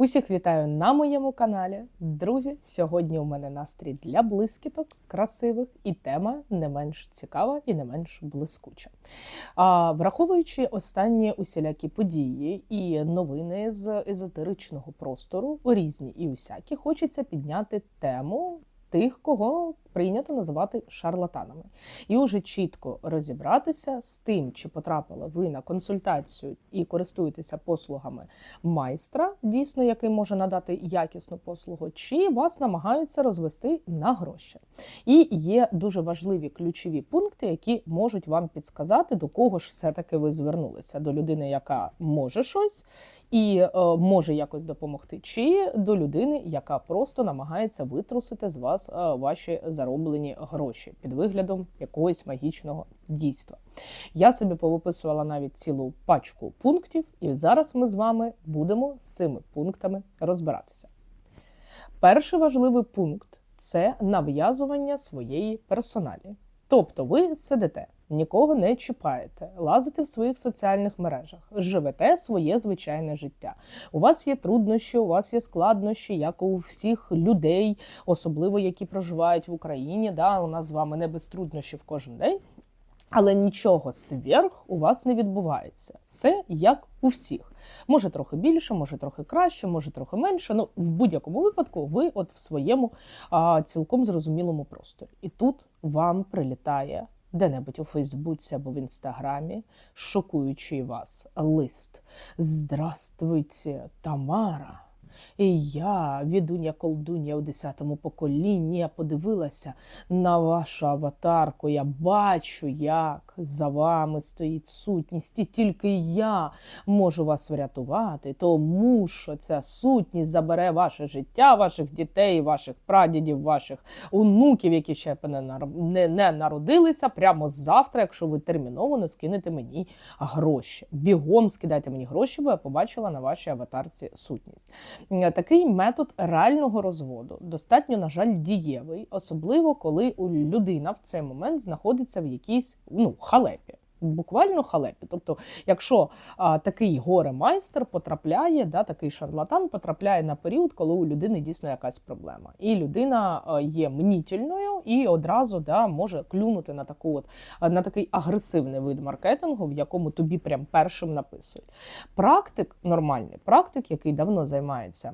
Усіх вітаю на моєму каналі. Друзі, сьогодні у мене настрій для блискіток, красивих, і тема не менш цікава і не менш блискуча. А, враховуючи останні усілякі події і новини з езотеричного простору, різні і усякі, хочеться підняти тему тих, кого прийнято називати шарлатанами, і уже чітко розібратися з тим, чи потрапили ви на консультацію і користуєтеся послугами майстра, дійсно, який може надати якісну послугу, чи вас намагаються розвести на гроші. І є дуже важливі ключові пункти, які можуть вам підсказати, до кого ж все-таки ви звернулися: до людини, яка може щось. І е, може якось допомогти, чи до людини, яка просто намагається витрусити з вас е, ваші зароблені гроші під виглядом якогось магічного дійства. Я собі повиписувала навіть цілу пачку пунктів, і зараз ми з вами будемо з цими пунктами розбиратися. Перший важливий пункт це нав'язування своєї персоналі. Тобто ви сидите, нікого не чіпаєте, лазите в своїх соціальних мережах, живете своє звичайне життя. У вас є труднощі, у вас є складнощі, як у всіх людей, особливо які проживають в Україні. Да, У нас з вами не без труднощів кожен день. Але нічого сверх у вас не відбувається. Все як у всіх. Може трохи більше, може трохи краще, може трохи менше. Ну в будь-якому випадку ви от в своєму а, цілком зрозумілому просторі. І тут вам прилітає де-небудь у Фейсбуці або в Інстаграмі, шокуючий вас лист. Здравствуйте, Тамара! І я, відуня колдуня у десятому поколінні, я подивилася на вашу аватарку. Я бачу, як за вами стоїть сутність, і тільки я можу вас врятувати, тому що ця сутність забере ваше життя, ваших дітей, ваших прадідів, ваших онуків, які ще не, не, народилися, прямо завтра, якщо ви терміново не скинете мені гроші. Бігом скидайте мені гроші, бо я побачила на вашій аватарці сутність. Такий метод реального розводу достатньо, на жаль, дієвий, особливо коли людина в цей момент знаходиться в якійсь ну, халепі. Буквально халепі. Тобто, якщо а, такий горе-майстер потрапляє, да, такий шарлатан потрапляє на період, коли у людини дійсно якась проблема, і людина є мнітільною і одразу да, може клюнути на таку от на такий агресивний вид маркетингу, в якому тобі прям першим написують. Практик, нормальний практик, який давно займається.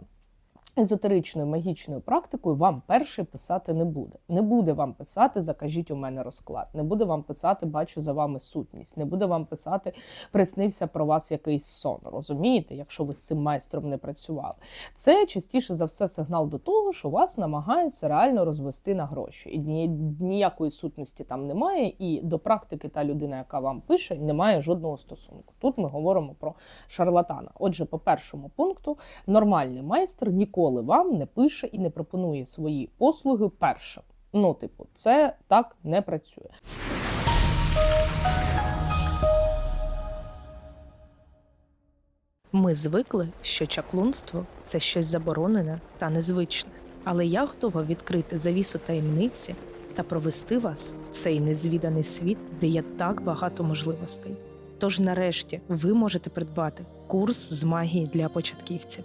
Езотеричною магічною практикою вам перший писати не буде. Не буде вам писати Закажіть у мене розклад, не буде вам писати Бачу за вами сутність, не буде вам писати Приснився про вас якийсь сон. Розумієте, якщо ви з цим майстром не працювали. Це частіше за все сигнал до того, що вас намагаються реально розвести на гроші. І ніякої сутності там немає, і до практики та людина, яка вам пише, немає жодного стосунку. Тут ми говоримо про шарлатана. Отже, по першому пункту, нормальний майстер ніколи ніколи вам не пише і не пропонує свої послуги першим. Ну, типу, це так не працює. Ми звикли, що чаклунство це щось заборонене та незвичне. Але я готова відкрити завісу таємниці та провести вас в цей незвіданий світ, де є так багато можливостей. Тож, нарешті, ви можете придбати курс з магії для початківців.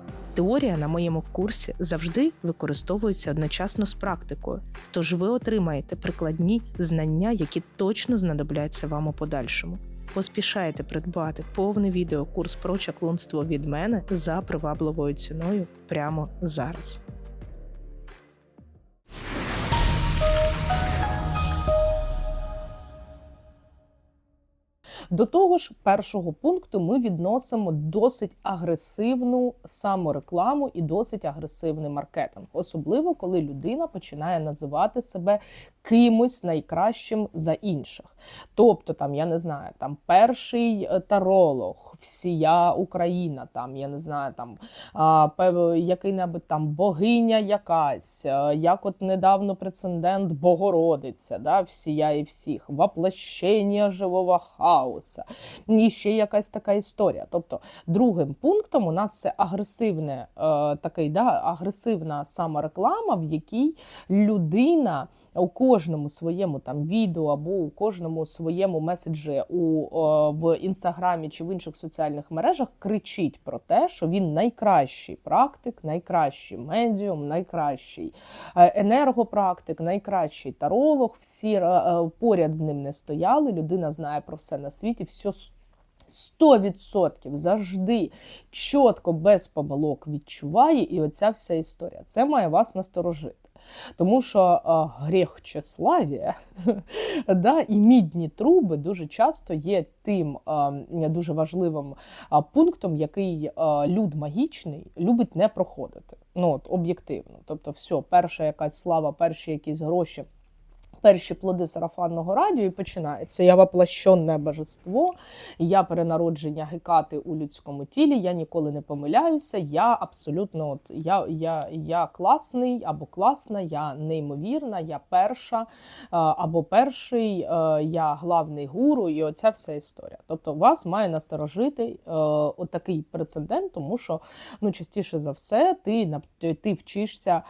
Теорія на моєму курсі завжди використовується одночасно з практикою, тож ви отримаєте прикладні знання, які точно знадобляться вам у подальшому. Поспішайте придбати повний відеокурс про чаклунство від мене за привабливою ціною прямо зараз. До того ж, першого пункту ми відносимо досить агресивну саморекламу і досить агресивний маркетинг, особливо коли людина починає називати себе кимось найкращим за інших. Тобто, там я не знаю, там перший е, таролог, всія Україна, там я не знаю, там який-небудь там богиня якась, е, як от недавно прецедент Богородиця, да, всія і всіх, воплощення живого хаоса. І ще якась така історія. Тобто, другим пунктом у нас це агресивне, е, такий, да, агресивна самореклама, в якій людина у кожному своєму там відео або у кожному своєму меседжі у е, в інстаграмі чи в інших соціальних мережах кричить про те, що він найкращий практик, найкращий медіум, найкращий е, енергопрактик, найкращий таролог. Всі е, е, поряд з ним не стояли. Людина знає про все на світі, все 100% завжди чітко, без помилок відчуває, і оця вся історія. Це має вас насторожити. Тому що е, гріх тщеславія да, і мідні труби дуже часто є тим е, дуже важливим е, пунктом, який люд магічний любить не проходити. Ну от об'єктивно. Тобто, все, перша якась слава, перші якісь гроші. Перші плоди сарафанного радіо і починається. Я воплощенне божество, я перенародження гекати у людському тілі, я ніколи не помиляюся. Я абсолютно от я, я, я класний або класна, я неймовірна, я перша е, або перший, е, я главний гуру, і оця вся історія. Тобто вас має насторожити е, отакий прецедент, тому що ну частіше за все ти ти вчишся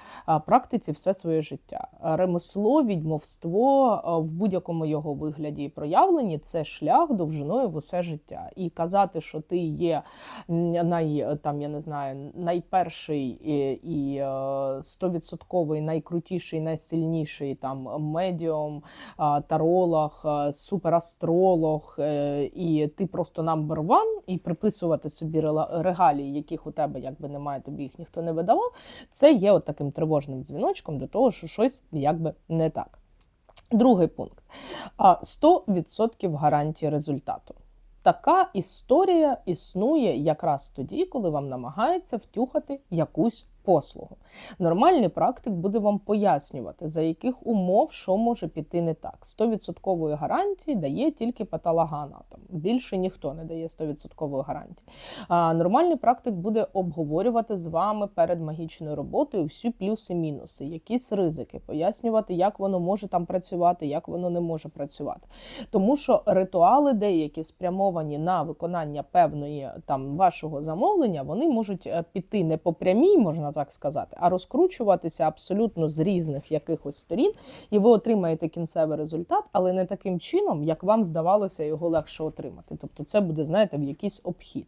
практиці все своє життя. Ремесло, відьмовство а, в будь-якому його вигляді і проявленні це шлях довжиною в усе життя. І казати, що ти є най, там, я не знаю, найперший і- і е, стовідсотковий, найкрутіший, найсильніший там медіум, таролог, суперастролог, е, і ти просто number one, і приписувати собі регалії, яких у тебе якби немає, тобі їх ніхто не видавав. Це є от таким тривожним дзвіночком до того, що щось якби не так. Другий пункт: А, 100% гарантії результату. Така історія існує якраз тоді, коли вам намагається втюхати якусь послугу. Нормальний практик буде вам пояснювати, за яких умов що може піти не так. 100% гарантії дає тільки патологоанатом. Більше ніхто не дає 100% гарантії. А нормальний практик буде обговорювати з вами перед магічною роботою всі плюси-мінуси, якісь ризики, пояснювати, як воно може там працювати, як воно не може працювати. Тому що ритуали, деякі спрямовані на виконання певної там вашого замовлення, вони можуть е, піти не по прямій, можна так сказати, а розкручуватися абсолютно з різних якихось сторін, і ви отримаєте кінцевий результат, але не таким чином, як вам здавалося його легше отримати. Тобто, це буде, знаєте, в якийсь обхід.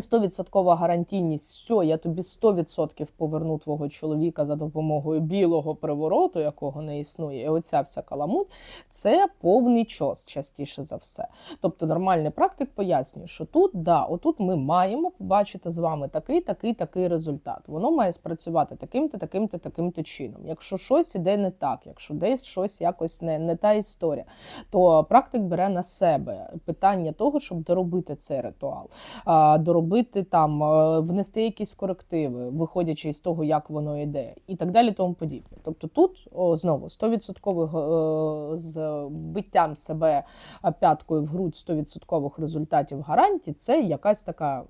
100% гарантійність, все, я тобі 100% поверну твого чоловіка за допомогою білого привороту, якого не існує, і оця вся каламуть, це повний час, частіше за все. Тобто нормальний практик пояснює, що тут, да, отут ми маємо побачити з вами такий, такий, такий результат. Воно має спрацювати таким-то, таким-то, таким-то чином. Якщо щось іде не так, якщо десь щось якось не, не та історія, то практик бере на себе питання того, щоб доробити цей ритуал, а, доробити там, е, внести якісь корективи, виходячи із того, як воно йде, і так далі, тому подібне. Тобто тут о, знову 100% е, з биттям себе п'яткою в грудь 100% результатів гарантій, це якась така.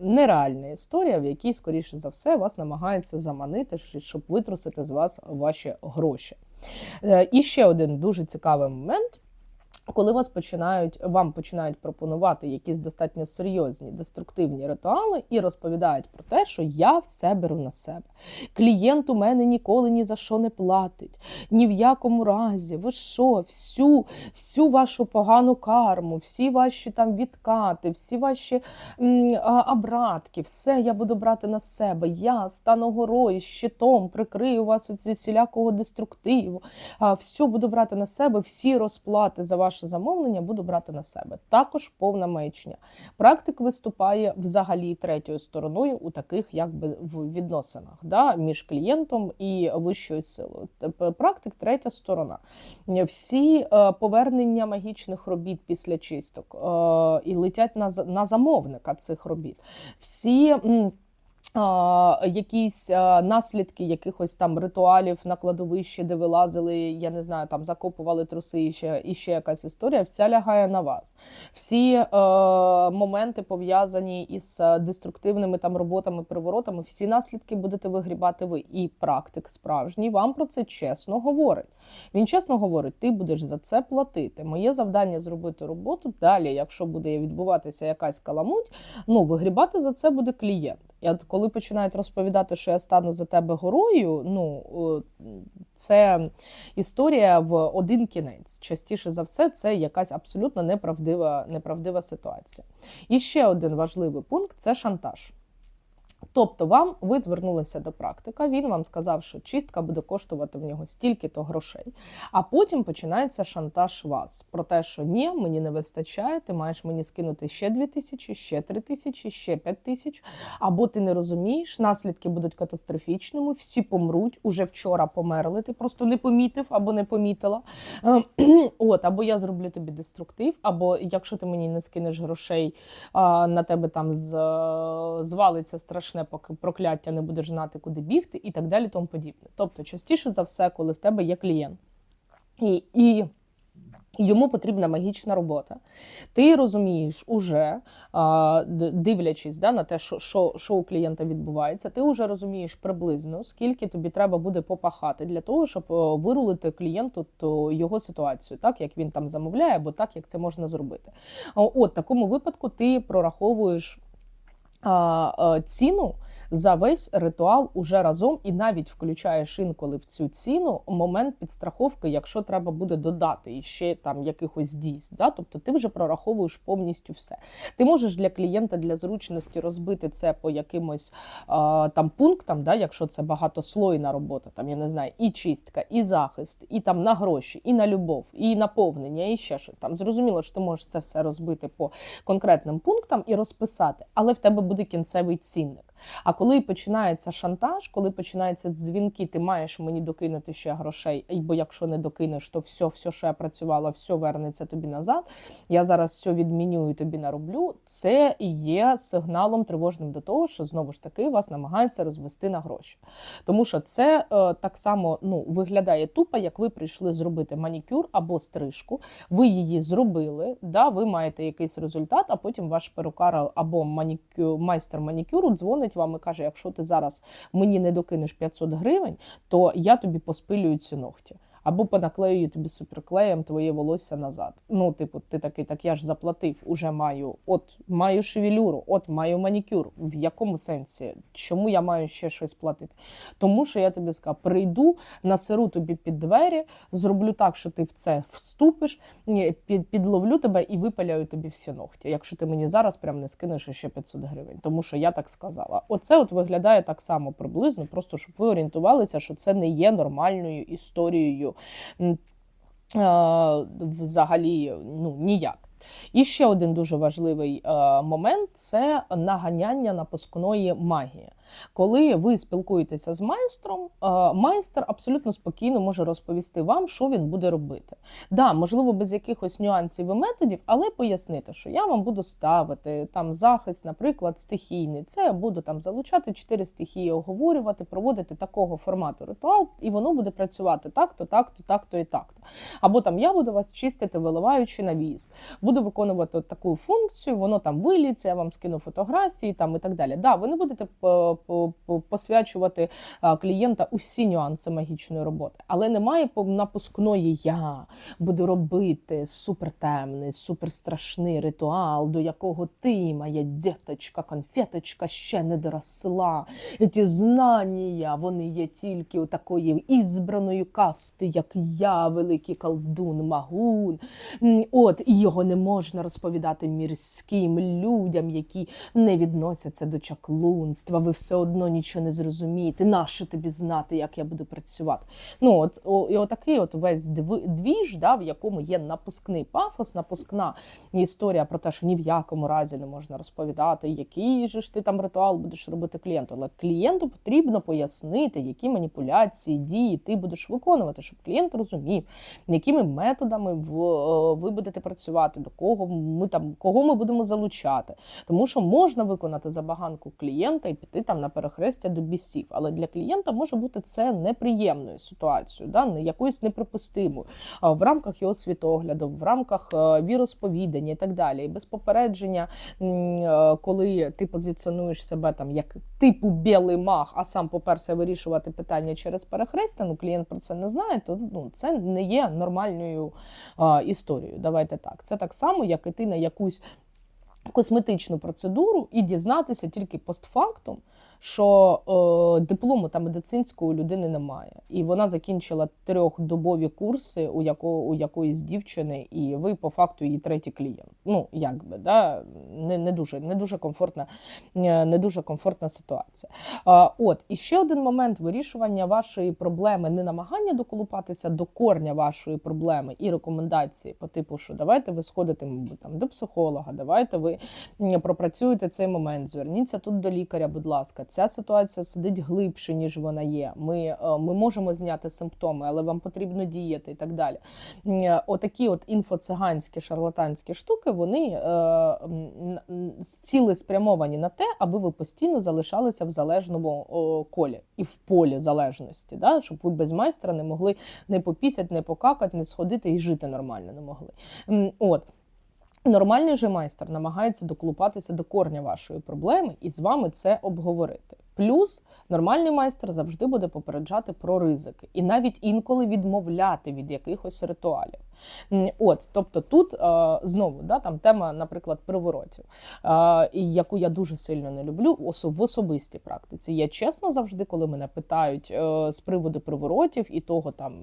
Нереальна історія, в якій, скоріше за все, вас намагаються заманити, щоб витрусити з вас ваші гроші. Е, І ще один дуже цікавий момент. Коли вас починають вам починають пропонувати якісь достатньо серйозні деструктивні ритуали і розповідають про те, що я все беру на себе. Клієнт у мене ніколи ні за що не платить, ні в якому разі. Ви що, всю, всю вашу погану карму, всі ваші там відкати, всі ваші м, а, обратки, все я буду брати на себе. Я стану горою, щитом, прикрию вас від всілякого деструктиву. А, все буду брати на себе, всі розплати за ваше ваше замовлення, буду брати на себе. Також повна маячня. Практик виступає взагалі третьою стороною у таких якби відносинах да, між клієнтом і вищою силою. Практик третя сторона. Всі е, повернення магічних робіт після чисток е, і летять на, на замовника цих робіт. Всі. Якісь наслідки якихось там ритуалів на кладовищі, де вилазили, я не знаю, там закопували труси і ще, і ще якась історія, вся лягає на вас. Всі е, моменти пов'язані із деструктивними там роботами, приворотами, всі наслідки будете вигрібати ви. І практик справжній вам про це чесно говорить. Він чесно говорить: ти будеш за це платити. Моє завдання зробити роботу. Далі, якщо буде відбуватися якась каламуть, ну вигрібати за це буде клієнт. І от коли починають розповідати, що я стану за тебе горою, ну це історія в один кінець. Частіше за все, це якась абсолютно неправдива, неправдива ситуація. І ще один важливий пункт це шантаж. Тобто, вам ви звернулися до практика, він вам сказав, що чистка буде коштувати в нього стільки-то грошей. А потім починається шантаж вас про те, що ні, мені не вистачає, ти маєш мені скинути ще 2 тисячі, ще 3 тисячі, ще 5 тисяч. Або ти не розумієш, наслідки будуть катастрофічними, всі помруть. Уже вчора померли, ти просто не помітив або не помітила. Ем, От, або я зроблю тобі деструктив, або якщо ти мені не скинеш грошей, на тебе там звалиться страшне поки прокляття, не будеш знати, куди бігти, і так далі, тому подібне. Тобто, частіше за все, коли в тебе є клієнт. І, і Йому потрібна магічна робота. Ти розумієш уже, дивлячись да, на те, що, що, що у клієнта відбувається, ти вже розумієш приблизно, скільки тобі треба буде попахати для того, щоб е, вирулити клієнту то його ситуацію, так як він там замовляє, або так, як це можна зробити. От в такому випадку ти прораховуєш а, ціну за весь ритуал уже разом, і навіть включаєш інколи в цю ціну момент підстраховки, якщо треба буде додати іще там якихось дійств. Да? Тобто ти вже прораховуєш повністю все. Ти можеш для клієнта для зручності розбити це по якимось а, там пунктам, да? якщо це багатослойна робота, там я не знаю, і чистка, і захист, і там на гроші, і на любов, і наповнення, і ще щось. Там зрозуміло, що ти можеш це все розбити по конкретним пунктам і розписати, але в тебе буде кінцевий цінник. А починається шантаж, коли починаються дзвінки, ти маєш мені докинути ще грошей, бо якщо не докинеш, то все, все, що я працювала, все вернеться тобі назад. Я зараз все відміню і тобі нароблю. Це і є сигналом тривожним до того, що знову ж таки вас намагаються розвести на гроші. Тому що це е, так само ну, виглядає тупо, як ви прийшли зробити манікюр або стрижку, ви її зробили, да, ви маєте якийсь результат, а потім ваш перукар або манікю, майстер манікюру дзвонить вам і каже: якщо ти зараз мені не докинеш 500 гривень, то я тобі поспилюю ці ногті. Або понаклею тобі суперклеєм твоє волосся назад. Ну, типу, ти такий, так я ж заплатив, уже маю, от маю шевелюру, от маю манікюр. В якому сенсі? Чому я маю ще щось платити? Тому що я тобі сказав, прийду, насиру тобі під двері, зроблю так, що ти в це вступиш, під, підловлю тебе і випаляю тобі всі ногті, якщо ти мені зараз прям не скинеш ще 500 гривень, тому що я так сказала. Оце от виглядає так само приблизно, просто щоб ви орієнтувалися, що це не є нормальною історією е, взагалі ну, ніяк. І ще один дуже важливий е, момент це наганяння напускної магії. Коли ви спілкуєтеся з майстром, е, майстер абсолютно спокійно може розповісти вам, що він буде робити. Да, можливо, без якихось нюансів і методів, але пояснити, що я вам буду ставити там захист, наприклад, стихійний. Це я буду там залучати чотири стихії, оговорювати, проводити такого формату ритуал, і воно буде працювати так-то, так-то, так-то і так-то. Або там я буду вас чистити, виливаючи на віск. Буду виконувати от таку функцію, воно там виліться, я вам скину фотографії там і так далі. Да, ви не будете по- посвячувати клієнта усі нюанси магічної роботи, але немає напускної я буду робити супертемний, суперстрашний ритуал, до якого ти, моя діточка, конфеточка, ще не доросла. Ті знання, вони є тільки у такої ізбраної касти, як я, великий колдун, магун. От, і його не можна розповідати мірським людям, які не відносяться до чаклунства. Ви все одно нічого не зрозумієте. Нащо тобі знати, як я буду працювати? Ну от о, і отакий от весь двіж, да, в якому є напускний пафос, напускна історія про те, що ні в якому разі не можна розповідати, який же ж ти там ритуал будеш робити клієнту. Але клієнту потрібно пояснити, які маніпуляції, дії ти будеш виконувати, щоб клієнт розумів, якими методами ви будете працювати, до кого ми там кого ми будемо залучати. Тому що можна виконати забаганку клієнта і піти там на перехрестя до бісів. Але для клієнта може бути це неприємною ситуацією, да? якоюсь неприпустимою в рамках його світогляду, в рамках е, віросповідання і так далі. І без попередження, е, коли ти позиціонуєш себе там як типу білий маг, а сам поперся вирішувати питання через перехрестя, ну клієнт про це не знає, то ну, це не є нормальною історією. Давайте так. Це так само, як іти на якусь косметичну процедуру і дізнатися тільки постфактум, що е, диплому та медицинського людини немає. І вона закінчила трьохдобові курси у, яко, у якоїсь дівчини, і ви по факту її третій клієнт. Ну, якби, да? не, не, дуже, не, дуже комфортна, е, не дуже комфортна ситуація. А, от, і ще один момент вирішування вашої проблеми, не намагання доколупатися до корня вашої проблеми і рекомендації по типу, що давайте ви сходите мабуть, там, до психолога, давайте ви пропрацюєте цей момент, зверніться тут до лікаря, будь ласка. Ця ситуація сидить глибше, ніж вона є. Ми, е, ми можемо зняти симптоми, але вам потрібно діяти і так далі. Е, Отакі от інфоциганські шарлатанські штуки, вони е, м, м, ціли спрямовані на те, аби ви постійно залишалися в залежному колі і в полі залежності, да? щоб ви без майстра не могли не попісять, не покакати, не сходити і жити нормально не могли. От. Нормальний же майстер намагається доклупатися до корня вашої проблеми і з вами це обговорити. Плюс нормальний майстер завжди буде попереджати про ризики і навіть інколи відмовляти від якихось ритуалів. От, тобто тут е, знову да, там тема, наприклад, приворотів, е, яку я дуже сильно не люблю в особистій практиці. Я чесно завжди, коли мене питають е, з приводу приворотів і того там,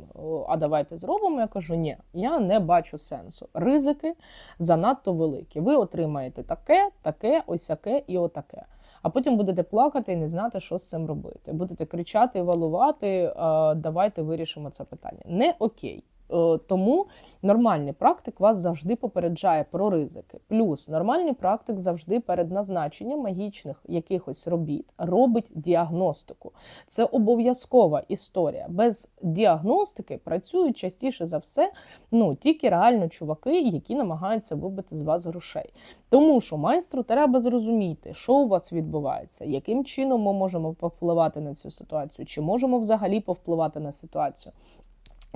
а давайте зробимо, я кажу, ні, я не бачу сенсу. Ризики занадто великі. Ви отримаєте таке, таке, осяке і отаке. А потім будете плакати і не знати, що з цим робити. Будете кричати валувати, давайте вирішимо це питання. Не окей. Е, Тому нормальний практик вас завжди попереджає про ризики. Плюс нормальний практик завжди перед назначенням магічних якихось робіт робить діагностику. Це обов'язкова історія. Без діагностики працюють частіше за все ну, тільки реально чуваки, які намагаються вибити з вас грошей. Тому що майстру треба зрозуміти, що у вас відбувається, яким чином ми можемо повпливати на цю ситуацію, чи можемо взагалі повпливати на ситуацію.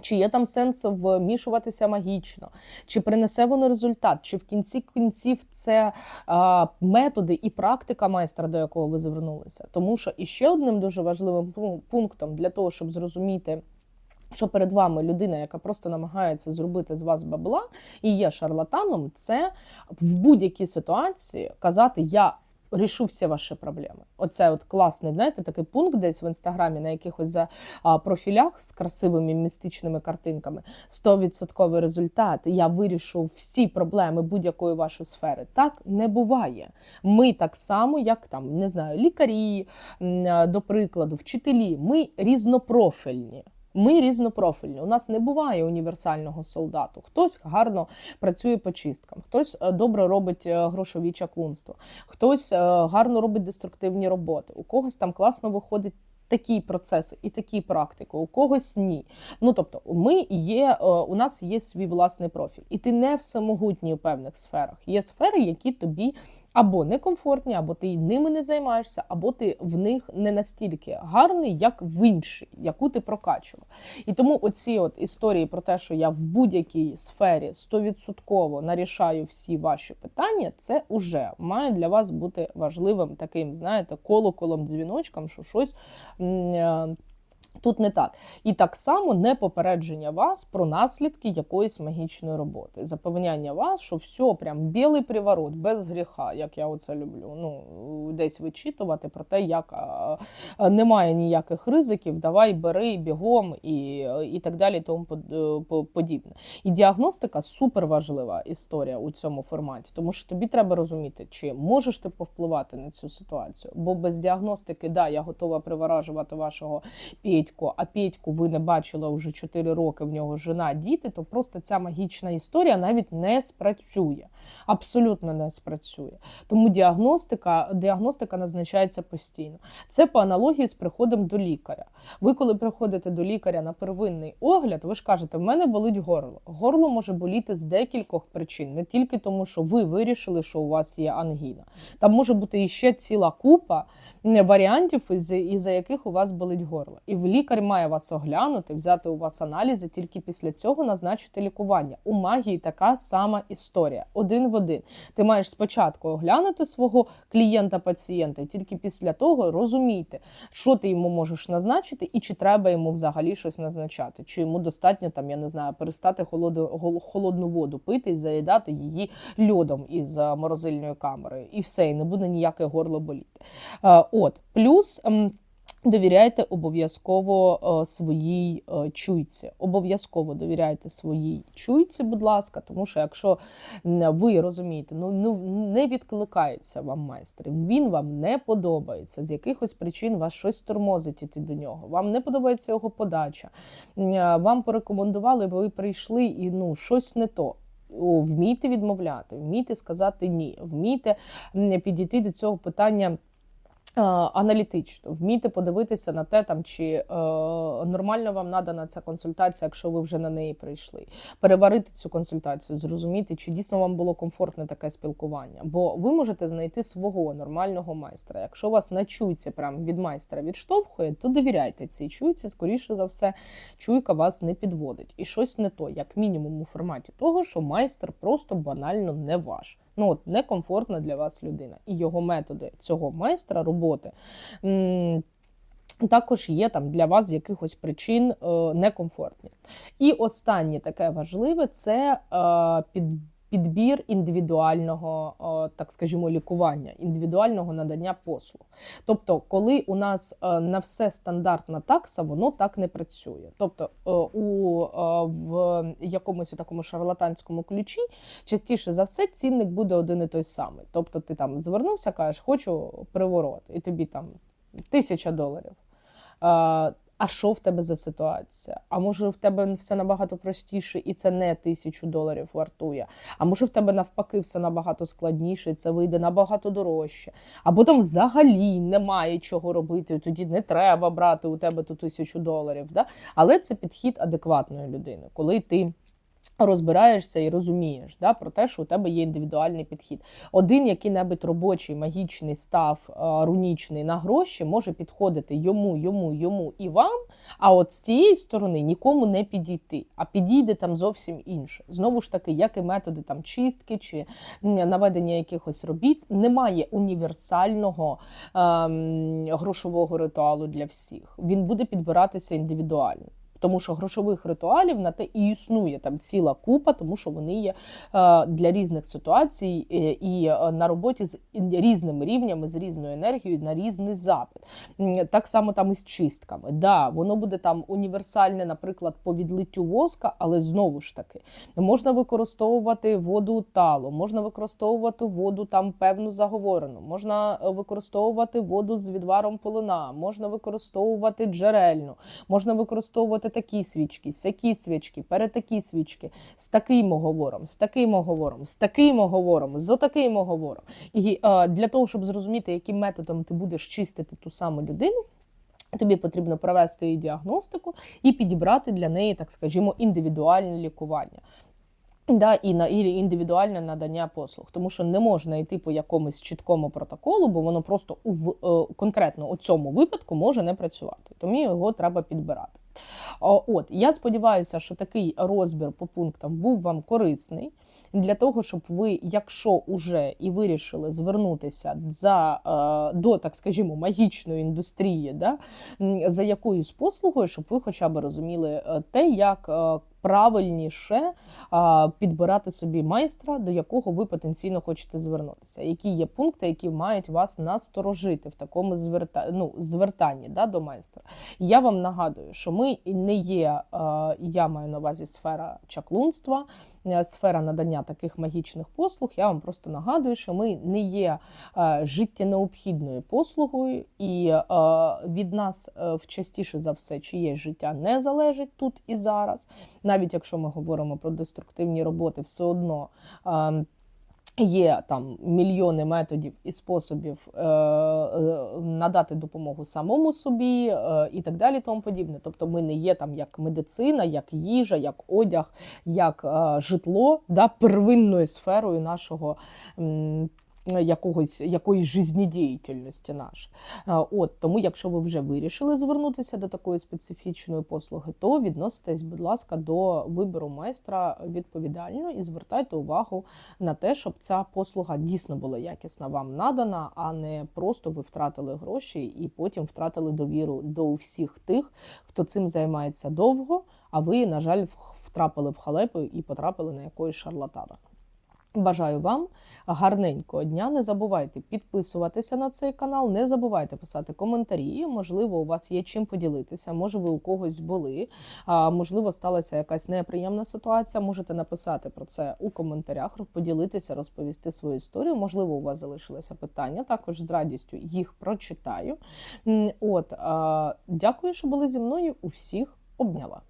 Чи є там сенс вмішуватися магічно, чи принесе воно результат, чи в кінці кінців це а, методи і практика майстра, до якого ви звернулися. Тому що іще одним дуже важливим пунктом для того, щоб зрозуміти. Що перед вами людина, яка просто намагається зробити з вас бабла і є шарлатаном, це в будь-якій ситуації казати Я рішу всі ваші проблеми. Оце от класний, знаєте, такий пункт десь в інстаграмі на якихось за профілях з красивими містичними картинками. 100% результат. Я вирішу всі проблеми будь-якої вашої сфери. Так не буває. Ми так само, як там не знаю, лікарі, до прикладу, вчителі. Ми різнопрофільні. Ми різнопрофільні. У нас не буває універсального солдату. Хтось гарно працює по чисткам, хтось е, добре робить е, грошові чаклунство, хтось е, гарно робить деструктивні роботи. У когось там класно виходить. Такі процеси і такі практики, у когось ні. Ну тобто, ми є, у нас є свій власний профіль, і ти не всемогутній у певних сферах. Є сфери, які тобі або некомфортні, або ти ними не займаєшся, або ти в них не настільки гарний, як в іншій, яку ти прокачував. І тому оці от історії про те, що я в будь-якій сфері 100% нарішаю всі ваші питання, це вже має для вас бути важливим таким, знаєте, колоколом, дзвіночком, що щось. Тут не так. І так само не попередження вас про наслідки якоїсь магічної роботи. Запевняння вас, що все, прям білий приворот, без гріха, як я оце люблю. Ну, десь вичитувати про те, як а, а, немає ніяких ризиків, давай бери бігом і, і так далі, тому е, по- подібне. І діагностика супер важлива історія у цьому форматі, тому що тобі треба розуміти, чи можеш ти повпливати на цю ситуацію. Бо без діагностики, да, я готова приворажувати вашого Петьку, а Петьку ви не бачили вже 4 роки, в нього жена, діти, то просто ця магічна історія навіть не спрацює. Абсолютно не спрацює. Тому діагностика, діагностика назначається постійно. Це по аналогії з приходом до лікаря. Ви, коли приходите до лікаря на первинний огляд, ви ж кажете, в мене болить горло. Горло може боліти з декількох причин, не тільки тому, що ви вирішили, що у вас є ангіна. Там може бути іще ціла купа варіантів, із- із-за яких у вас болить горло. І в лікар має вас оглянути, взяти у вас аналізи, тільки після цього назначити лікування. У магії така сама історія, один в один. Ти маєш спочатку оглянути свого клієнта-пацієнта, і тільки після того розуміти, що ти йому можеш назначити, і чи треба йому взагалі щось назначати, чи йому достатньо там, я не знаю, перестати холодну воду пити і заїдати її льодом із е, морозильної камери, і все, і не буде ніяке горло боліти. Е, От плюс. Довіряйте обов'язково е, своїй е, чуйці. Обов'язково довіряйте своїй чуйці, будь ласка, тому що якщо ви розумієте, ну, ну не відкликається вам майстер, він вам не подобається. З якихось причин вас щось тормозить іти до нього. Вам не подобається його подача. е, Вам порекомендували, ви прийшли і ну щось не то. Вмійте відмовляти, вмійте сказати ні, вмійте підійти до цього питання. Е, Аналітично вмійте подивитися на те, там чи е, нормально вам надана ця консультація, якщо ви вже на неї прийшли, переварити цю консультацію, зрозуміти, чи дійсно вам було комфортне таке спілкування. Бо ви можете знайти свого нормального майстра. Якщо вас на чуйці прям від майстра відштовхує, то довіряйте цій чуйці. Скоріше за все, чуйка вас не підводить. І щось не то, як мінімум у форматі того, що майстер просто банально не ваш. Ну от некомфортна для вас людина. І його методи цього майстра роботи. Також є там для вас з якихось причин е, некомфортні. І останнє таке важливе це е, під, підбір індивідуального, так скажімо, лікування, індивідуального надання послуг. Тобто, коли у нас е, на все стандартна такса, воно так не працює. Тобто, е, у е, в якомусь такому шарлатанському ключі частіше за все цінник буде один і той самий. Тобто, ти там звернувся, кажеш, хочу приворот, і тобі там тисяча доларів. А, що в тебе за ситуація? А може в тебе все набагато простіше, і це не тисячу доларів вартує. А може в тебе навпаки все набагато складніше, і це вийде набагато дорожче. Або там взагалі немає чого робити, тоді не треба брати у тебе ту тисячу доларів. Да? Але це підхід адекватної людини, коли ти. Розбираєшся і розумієш да, про те, що у тебе є індивідуальний підхід. Один який-небудь робочий магічний став е, рунічний на гроші може підходити йому, йому, йому і вам. А от з цієї сторони нікому не підійти, а підійде там зовсім інше. Знову ж таки, як і методи там чистки чи наведення якихось робіт, немає універсального ем, грошового ритуалу для всіх. Він буде підбиратися індивідуально. Тому що грошових ритуалів на те і існує там ціла купа, тому що вони є е, для різних ситуацій е, і е, на роботі з різними рівнями, з різною енергією на різний запит. Так само там і чистками. Да, воно буде там універсальне, наприклад, по відлиттю воска, але знову ж таки можна використовувати воду талу, можна використовувати воду там певну заговорену, можна використовувати воду з відваром полина, можна використовувати джерельну, можна використовувати такі свічки, сякі свічки, перетакі свічки, з таким оговором, з таким оговором, з таким оговором, з отаким оговором. І е, для того, щоб зрозуміти, яким методом ти будеш чистити ту саму людину. Тобі потрібно провести її діагностику і підібрати для неї, так скажімо, індивідуальне лікування. Да, і на і індивідуальне надання послуг, тому що не можна йти по якомусь чіткому протоколу, бо воно просто у в е, конкретно у цьому випадку може не працювати. Тому його треба підбирати. От я сподіваюся, що такий розбір по пунктам був вам корисний для того, щоб ви, якщо уже і вирішили звернутися за е, до, так скажімо, магічної індустрії, да, за якоюсь послугою, щоб ви хоча б розуміли е, те, як правильніше а, підбирати собі майстра, до якого ви потенційно хочете звернутися. Які є пункти, які мають вас насторожити в такому зверта... ну, звертанні да, до майстра. Я вам нагадую, що ми не є, а, я маю на увазі сфера чаклунства. е, Сфера надання таких магічних послуг, я вам просто нагадую, що ми не є е, життєнеобхідною послугою, і е, від нас е, частіше за все чиєсь життя не залежить тут і зараз навіть якщо ми говоримо про деструктивні роботи, все одно. е, Є там мільйони методів і способів е, е, надати допомогу самому собі е, і так далі, тому подібне. Тобто, ми не є там як медицина, як їжа, як одяг, як е, житло, да, первинною сферою нашого. м, Якогось якоїсь жизнедіяльності наш. От тому, якщо ви вже вирішили звернутися до такої специфічної послуги, то відноситесь, будь ласка, до вибору майстра відповідально і звертайте увагу на те, щоб ця послуга дійсно була якісна вам надана, а не просто ви втратили гроші і потім втратили довіру до всіх тих, хто цим займається довго. А ви, на жаль, втрапили в халепу і потрапили на якоїсь шарлатана. Бажаю вам гарненького дня. Не забувайте підписуватися на цей канал, не забувайте писати коментарі. Можливо, у вас є чим поділитися. Може, ви у когось були. Можливо, сталася якась неприємна ситуація. Можете написати про це у коментарях, поділитися, розповісти свою історію. Можливо, у вас залишилися питання. Також з радістю їх прочитаю. От дякую, що були зі мною. Усіх обняла.